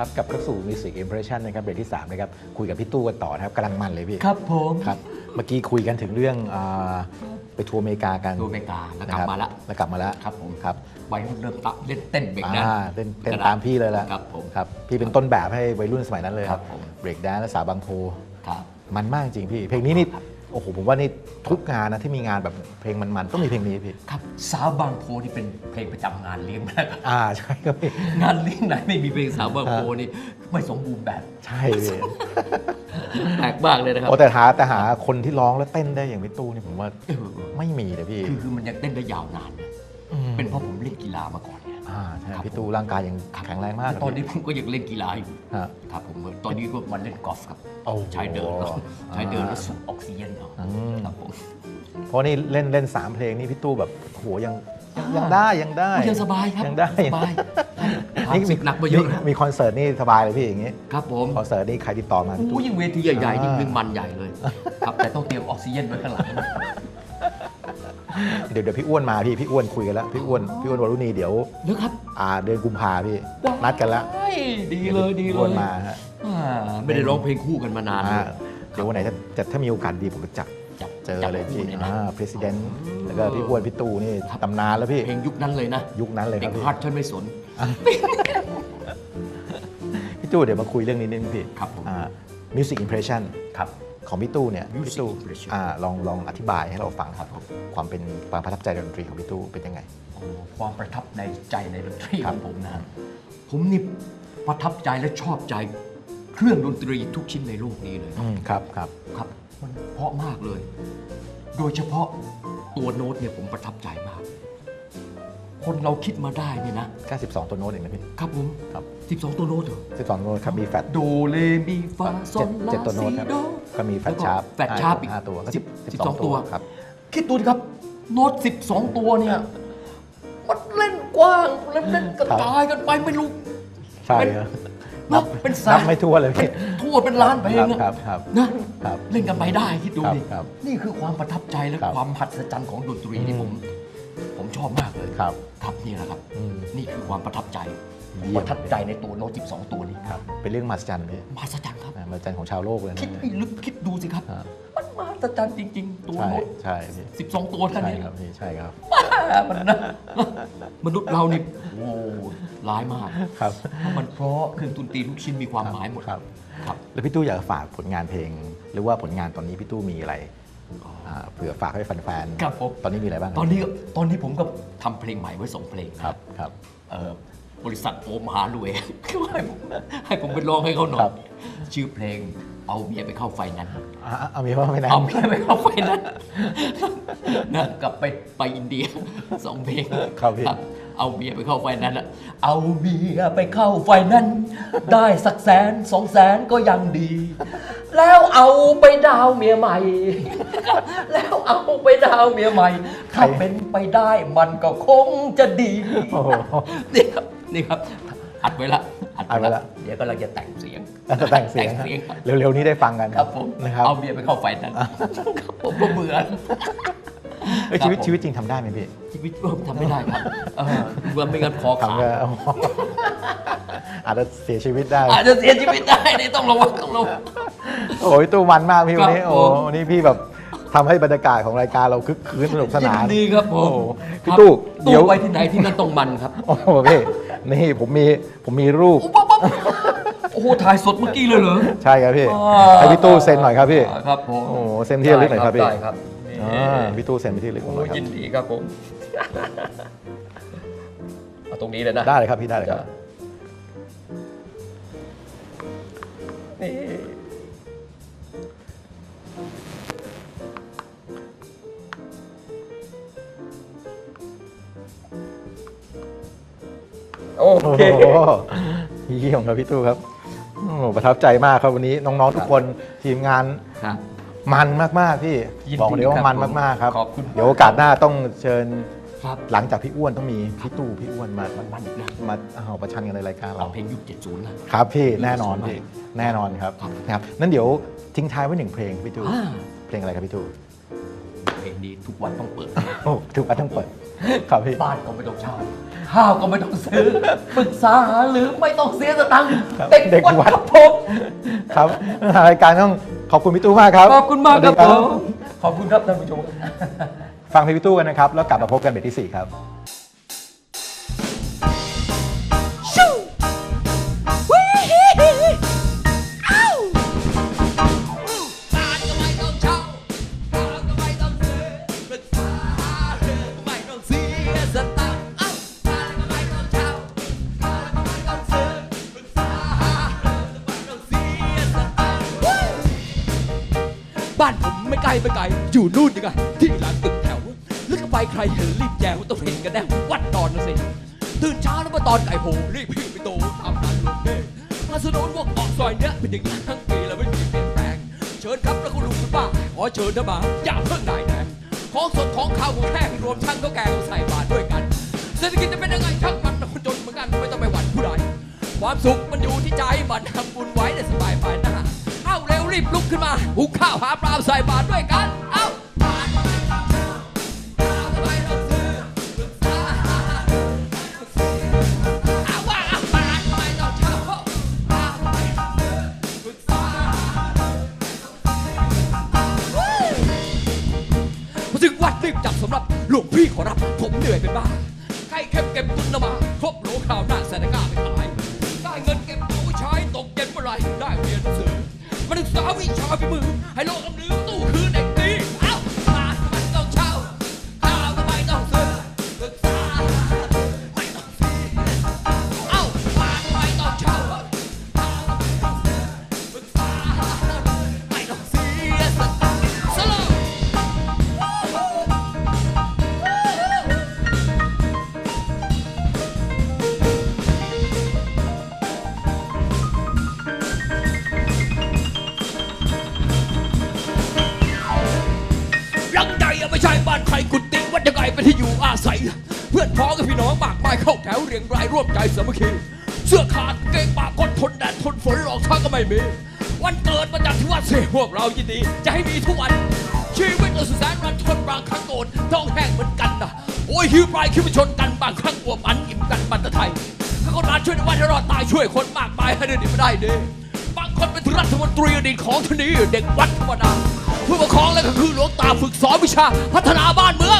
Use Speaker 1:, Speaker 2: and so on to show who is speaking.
Speaker 1: ครับกลับเข้าสู่ Music Impression นะครับเบรกที่3นะครับคุยกับพี่ตู้กันต่อนะครับกำลังมันเลยพี่
Speaker 2: ครับผม
Speaker 1: ครับเมื่อกี้คุยกันถึงเรื่องอาไปทัวร์อเมริกากัน
Speaker 2: ดูอเมริกาแล้วก
Speaker 1: นะ
Speaker 2: ลับ
Speaker 1: ครับ
Speaker 2: มาละ
Speaker 1: แล้วกลับมาแล้ว
Speaker 2: ครับผม
Speaker 1: ครับ
Speaker 2: วัยรุ่นเริ่มตะเล่นเต้นเบรกนะ
Speaker 1: อ่าเต้นเต้นตามพี่เลยละ
Speaker 2: ครับผม
Speaker 1: ครับพี่เป็นต้นแบบให้วัยรุ่นสมัยนั้นเลย
Speaker 2: ครับผม
Speaker 1: เบรกแดนและสาวบางโพ
Speaker 2: ครับ
Speaker 1: มันมากจริงพี่ เพลงนี้นี่ โอ้โหผมว่านี่ทุกงานนะที่มีงานแบบเพลงมันๆต้องมีเพลงนี้พี่
Speaker 2: ครับสาวบางโพนี่เป็นเพลงประจำงานเลี้ยงนะครับ
Speaker 1: อ่าใช่ครับพี่
Speaker 2: งานเลี้ยงไหนไม่มีเพลงสาวบางโพนี่ไม่สมบูรณ์แบบ
Speaker 1: ใช่พี่
Speaker 2: แปลกมากเลยนะครับ
Speaker 1: โอ้แต่หาแต่หาคนที่ร้องแล้วเต้นได้อย่างพี่ตู้นี่ผมว่า
Speaker 2: เออ
Speaker 1: ไม่มีเลยพี่
Speaker 2: คือคือมันยังเต้นได้ยาวนานนะ
Speaker 1: ม
Speaker 2: เป็นเพราะผมเล่นกีฬามาก่อนเนี่ย
Speaker 1: อ่าใช่
Speaker 2: ครับ
Speaker 1: พี่ตู้ร่างกายยังแข็งแรงมาก
Speaker 2: ตอนนี้ผมก็ยังเล่นกีฬาอยู่
Speaker 1: ฮะ
Speaker 2: ครับผมตอนนี้ก็มาเล่นกอล์ฟครับ
Speaker 1: โอ้โห
Speaker 2: ใช้เดินเนอะใช้เดิน
Speaker 1: อ่า
Speaker 2: แล้วสูบออกซิเจนเอา
Speaker 1: อืม
Speaker 2: ครับผม
Speaker 1: เพราะนี่เล่นเล่นสามเพลงนี่พี่ตู้แบบโหยังยังยังได้ยังได้
Speaker 2: ยังสบายครับ
Speaker 1: ยังได้
Speaker 2: สบายความสึกหนักมาเยอะนะ
Speaker 1: มีคอนเสิร์ตนี่สบายเลยพี่อย่างงี้
Speaker 2: ครับผม
Speaker 1: คอนเสิร์ตนี่ใครติดต่อมาพี่
Speaker 2: โอ้
Speaker 1: ตู้
Speaker 2: ยิ่งเวทีใหญ่ๆ
Speaker 1: อ่า
Speaker 2: ยิ่งหนึ่งมันใหญ่เลย ครับแต่ต้องเตรียมออกซิเจนไว้ข้างหลัง
Speaker 1: เดี๋ยวเดี๋ยวพี่อ้วนมาพี่พี่อ้วนคุยกันแล้วพี่อ้วนพี่อ้วนวรุณีเดี๋ยว
Speaker 2: เดี๋ยวครับ
Speaker 1: อ่าเดือนกุมภาพี่นัดกันแล้ว
Speaker 2: ว้ายดีเลยดี
Speaker 1: พี่
Speaker 2: เล
Speaker 1: อ้วน
Speaker 2: ย
Speaker 1: มาฮะ
Speaker 2: อ่าไม่ได้ร้องเพลงคู่กันมานานเล
Speaker 1: อ่ายเดี๋ยววันไหนจะจะถ้ามีโอกาสดีผมก็จัด
Speaker 2: จับ
Speaker 1: เจอ
Speaker 2: จับ
Speaker 1: เลยพี่
Speaker 2: คู่นี่นะ
Speaker 1: อ่า president แล้วก็พี่อ้วนพี่ตู้นี่ตำนานแล้วพี่
Speaker 2: เพลงยุคนั้นเลยนะ
Speaker 1: ยุคนั้นเลยค
Speaker 2: เด็
Speaker 1: รับ
Speaker 2: ก
Speaker 1: พี่
Speaker 2: ฮอตฉันไม่สน
Speaker 1: พี่ตู้เดี๋ยวมาคุยเรื่องนี้นิดนึงพี่
Speaker 2: ครับผม
Speaker 1: อ่า music impression
Speaker 2: ครับ
Speaker 1: ของพี่ตู้เนี่ย
Speaker 2: Music
Speaker 1: พี่ตู้
Speaker 2: impression
Speaker 1: อ่าลองลองอธิบายให้เราฟัง
Speaker 2: ครับผม
Speaker 1: ความเป็นความประทับใจดนตรีของพี่ตู้เป็นยังไง
Speaker 2: โอ้ความประทับในใจในดนตรี
Speaker 1: ค
Speaker 2: ข
Speaker 1: รับ
Speaker 2: องผมนะผมนี่ประทับใจและชอบใจเครื่องดนตรีทุกชิ้นในโลกนี้เลย
Speaker 1: อืมครับครับ
Speaker 2: ครับมันเพราะมากเลย โดยเฉพาะตัวโน้ตเนี่ยผมประทับใจมาก คนเราคิดมาได้เนี่ยนะ
Speaker 1: แค่12 ตัวโน้ตเองนะพี่
Speaker 2: ครับผม
Speaker 1: ครับ
Speaker 2: 12 ตัวโน้ตเหรอ
Speaker 1: 12 โน้ตครับมีแฟลต
Speaker 2: โดเลมีฟาซอ
Speaker 1: เจ็ด
Speaker 2: นลา
Speaker 1: เจ็ดตัวโน้ต
Speaker 2: ซี
Speaker 1: ครับ
Speaker 2: โด
Speaker 1: ก็มีแฟลตชาร์ป
Speaker 2: แฟลตชาร์ปอีก
Speaker 1: ห้าตัวก็
Speaker 2: สิบ
Speaker 1: 10
Speaker 2: สิบสองตัว
Speaker 1: ครับ
Speaker 2: คิดดูดิครับ โน้ต 12 ตัวเนี่ยมันเล่นกว้างเล่นเล่นกระจายกันไปไม่รู้
Speaker 1: ใช่
Speaker 2: เป็น
Speaker 1: ครับ
Speaker 2: นับเป็นแส
Speaker 1: นั
Speaker 2: น
Speaker 1: บไม่ทั่วเลยพี่
Speaker 2: ทั่วเป็นล้านเพลง
Speaker 1: ครั
Speaker 2: อะ
Speaker 1: บครับ
Speaker 2: นะครับเล่นกันไปได้คิดดู
Speaker 1: ครับ
Speaker 2: ดิ
Speaker 1: ครับ
Speaker 2: นี่คือความประทับใจและ
Speaker 1: ครับ
Speaker 2: ความมหัศจรรย์ของดนตรีที่ผมผมช อบมากเลย
Speaker 1: ครับ
Speaker 2: ครับนี่แหละครับ
Speaker 1: อืม
Speaker 2: นี่คือความประทับใจ
Speaker 1: เยี่ยม
Speaker 2: ประทับใจในตัวโน้ต12 ตัวนี้
Speaker 1: ครับ เป็นเรื่องมหัศจรรย์พี่
Speaker 2: มหัศจรรย์ครับ
Speaker 1: อ่ามหัศจรรย์ของชาวโลกเลยนะ
Speaker 2: คิดให้ลึกคิดดูสิครับ
Speaker 1: ครับ
Speaker 2: มันมหัศจรรย์จริง ๆ ตัว
Speaker 1: ใช่
Speaker 2: โน้ต
Speaker 1: ใช่พี่
Speaker 2: 12 ตัวแค่
Speaker 1: ใช่
Speaker 2: นี้
Speaker 1: ครับพี่ใช่ครับ
Speaker 2: มันนะมนุษย์เรานี่โอ้ร้ายมาก
Speaker 1: ครับ
Speaker 2: เพราะมันเพราะเครื่องดนตรีทุกชิ้นมีความหมายหมด
Speaker 1: ครับ
Speaker 2: ครับ
Speaker 1: แล้วพี่ตู้อยากจะฝากผลงานเพลง หรือว่าผลงานตอนนี้พี่ตู้มีอะไราเผื่อฝากให้แฟนๆ
Speaker 2: ครับผม
Speaker 1: ตอนนี้มีอะไรบ้าง
Speaker 2: ตอนนี้ตอนนี้ผมก็ทำเพลงใหม่ไว้สองเพลงนะครับ
Speaker 1: ครับ
Speaker 2: เอ่อบริษัทโอมหารวย ให้ผมให้ผมไปร้องให้เขาหน่อ
Speaker 1: ครั
Speaker 2: ย
Speaker 1: บ
Speaker 2: ชื่อเพลงเอาเมียไปเข้าไฟนั้น
Speaker 1: อะเอามีว่าไม่นะ
Speaker 2: เอาเมียไปเข้าไฟนั้นนะกลับไปไปอินเดีย สองเพลง
Speaker 1: ครับพี่
Speaker 2: เอาเมียไปเข้าไฟนั้นอะเอาเมียไปเข้าไฟนั้นได้สักแสนสองแสนก็ยังดี แล้วเอาไปดาวเมียใหม่ แล้วเอาไปดาวเมียใหม่ ถ้าเป็นไปได้มันก็คงจะดี
Speaker 1: โอ้โห
Speaker 2: นี่ครับนี่ครับอัดไว้ละ
Speaker 1: อัดไว้ละ
Speaker 2: เดี๋ยวกำลังจะแต่งเสียง
Speaker 1: จะแต่งเสียง
Speaker 2: แต่งเสียงครับ
Speaker 1: เร็วๆนี้ได้ฟังกัน
Speaker 2: ครับผม
Speaker 1: นะครับ
Speaker 2: เอาเมียไปเข้าไฟนั้นครับผมก็เบื่อ
Speaker 1: เอ้ยชีวิต
Speaker 2: ครับผม
Speaker 1: ชีวิตจริงทำได้ไหมพี่
Speaker 2: ชีวิตผมทำไม่ได้ครับเออเบื่อไม่งั้นคอขา
Speaker 1: ทำก็ อาจจะเสียชีวิตได้
Speaker 2: อาจจะเสียชีวิตได้นี่ต้องระวังต้องระวัง
Speaker 1: โอ้ยตู้มันมากพี่วันนี้
Speaker 2: ครับ
Speaker 1: โอ้
Speaker 2: ผม
Speaker 1: วันนี้พี่แบบทำให้บรรยากาศของรายการเราคึกคืนสนุกสนาน
Speaker 2: ยินดีครับผม
Speaker 1: โอ้พี่
Speaker 2: ครับ
Speaker 1: ตู้
Speaker 2: ตู้
Speaker 1: เดี๋ยว
Speaker 2: ไปที่ไหนที่นั่นต้องมันครับ
Speaker 1: โอ้โหพี่นี่ผมมีผมมีรูป
Speaker 2: โอ้ปั๊บปั๊บโอ้โหถ่ายสดเมื่อกี้เลยเหรอ
Speaker 1: ใช่ครับพี่
Speaker 2: อ่า
Speaker 1: ให้พี่ตู้เซ็นหน่อยครับพี่
Speaker 2: ครับผม
Speaker 1: โอ้โหเซ็นที่ระลึกหน่อยครับพี่
Speaker 2: ได้ครับ
Speaker 1: อ่าพี่ตู้เซ็นไปที่ระลึกห
Speaker 2: โอ้
Speaker 1: น่อยครั
Speaker 2: ยิ
Speaker 1: บ
Speaker 2: นดีครับผมเอาตรงนี้เลยนะ
Speaker 1: ได้เลยครับพี่ได้เลยครับ
Speaker 2: นี่โอ
Speaker 1: โอ้
Speaker 2: เค
Speaker 1: โหเยี่ยมครับพี่ตู้ครับโอ้โหประทับใจมากครับวันนี้น้องๆทุกคนทีมงาน
Speaker 2: ครับ
Speaker 1: มันมากๆพี่
Speaker 2: ยินดี
Speaker 1: บอกเลยว่า
Speaker 2: ครับ
Speaker 1: มันมากๆครับ
Speaker 2: ขอบคุณ
Speaker 1: เดี๋ยวโอกาสหน้าต้องเชิญ
Speaker 2: ครับ
Speaker 1: หลังจากพี่อ้วนต้องมีพี่ตู้พี่อ้วนมา
Speaker 2: มันมันอีกนะ
Speaker 1: มาเอาประชันกันในรายการ
Speaker 2: เอา
Speaker 1: เรา
Speaker 2: เพลงยุค70นะ ครับ
Speaker 1: พี่แน่นอน
Speaker 2: สมัย
Speaker 1: พี่แน่นอนครับ
Speaker 2: ครับ
Speaker 1: นะครับนั่นเดี๋ยวทิ้งท้ายไว้หนึ่งเพลงพี่ตู้
Speaker 2: อ่า
Speaker 1: เพลงอะไรครับพี่ตู้
Speaker 3: เพลงนี้ทุกวันต้องเปิด
Speaker 1: โอ้ทุกวันต้องเปิดครับพี่
Speaker 3: บ้านก็ไม่ต้องเช่าข้าวก็ไม่ต้องซื้อปรึกษาหาหรือไม่ต้องเสียสตังค์
Speaker 1: ครับ
Speaker 3: เด็ก
Speaker 1: เด็ก
Speaker 3: วัด
Speaker 1: วัด
Speaker 3: ครับผม
Speaker 1: ครับทางรายการต้อง ขอบคุณพี่ตู้มากครับ
Speaker 3: ขอบคุณมากครับ
Speaker 1: ส
Speaker 3: ผ
Speaker 1: วัสดี
Speaker 3: มขอบคุณครับท่านผู้ชม
Speaker 1: ฟังเพลงพี่ตู้กันนะครับ แล้วกลับมาพบกันเบรกที่สี่ครับ
Speaker 2: บ้ บ้านผมไม่ไกลไม่ไกล อยู่นู่นยังไงที่หลังตึกแถวล้วก็ไปใครเห็นรีบแจวต้องเห็นกันแน่วัดตอนนะสิตื่นเช้าแล้วมาตอนไก่โหรีบพิ้วไปโตทำนั้นลงเด้มาสนุนวกออกซอยเนี้ยเป็นอย่างนี้ทั้งปีแล้วไม่มีเปลี่ยนแปลง เชิญครับแล้วคุณลุงคุณป้าขอเชิญท่านมาอย่าเพิ่งนายแดงของสดของข้าวของแห้งรวมทั้งข้าวแกงใส่บาตรด้วยกันเศรษฐกิจจะเป็นยังไงช่างมันคนจนเหมือนกันไม่ต้องไปหวั่นผู้ใดความสุขมันอยู่ที่ใจมันทำบุญไว้ได้สบายไปหน้า รีบลุกขึ้นมาหุงข้าวหาปลาใส่บาตรด้วยกัน เอ้าบาตรไม่ต้องเช่าข้าวก็ไม่ต้องซื้อปรึกษาหารือไม่ต้องเสียอาว่าอาบานไม่ต้องเช่าอาไม่ต้องซื้อปรึกษามาถึงวัดรีบจับสำหรับหลวงพี่ขอรับ ผมเหนื่อยเป็นบ้าใครเข้มเก็บตุนนมา ครบโหลข่าวหน้าแสนกล้าไปขาย ได้เงินเก็บเอาไว้ใช้ตกเย็นเมื่อไรได้เรียนหนังสือ มาศึกษาวิชาฝีมือให้โลกกำลือายเข้าแถวเรียงรายร่วมใจสามัคคีเสื้อขาดเกงปากกดทนแดดทนฝนหลอกช้างก็ไม่มีวันเกิดมาจากที่วัดเสพวกเรายินดี จะให้มีทุกวัน ชีวิตเราสุดแสนรันทนบางครั้งโกรธท้องแห้งเหมือนกันนะโอ้ยหิวปลายคิดว่าชนกันบางครั้งอวมอันอิ่มกันบันตะไทยถ้าคนร้านช่วยในวันให้รอดตายช่วยคนมากมายให้เดินไม่ได้เดีบางคนเป็นรัฐมนตรีอดีตของทนีเด็กวัดธรรมดาผู้ปกครองและก็คือหลวงตาฝึกสอนวิชาพัฒนาบ้านเมือง